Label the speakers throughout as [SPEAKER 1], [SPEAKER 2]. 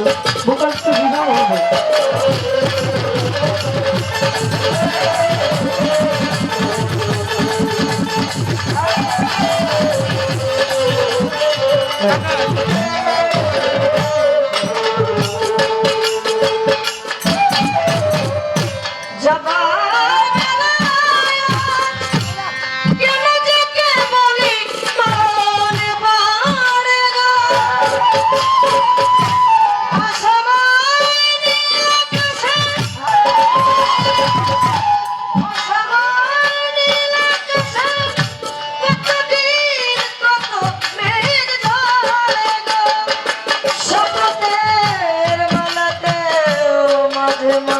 [SPEAKER 1] হতো বোকার সুবিধাও হবে Thank you.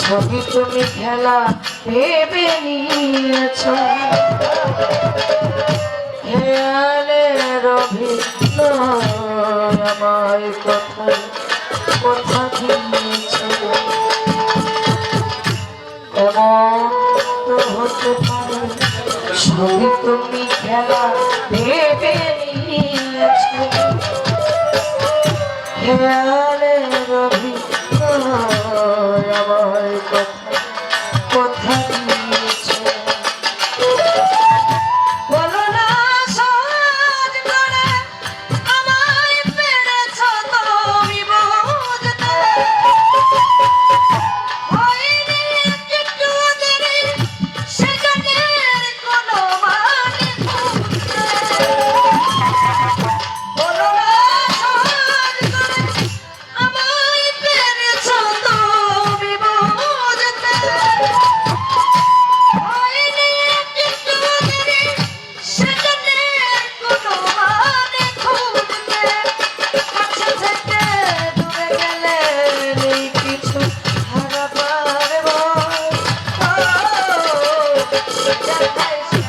[SPEAKER 1] সবই তুমি খেলা ভেবে নিয়েছ। খেয়ালের কথা সবই তুমি খেলা ভেবে নিয়েছ। খেয়াল Thank you. Vai, já vai,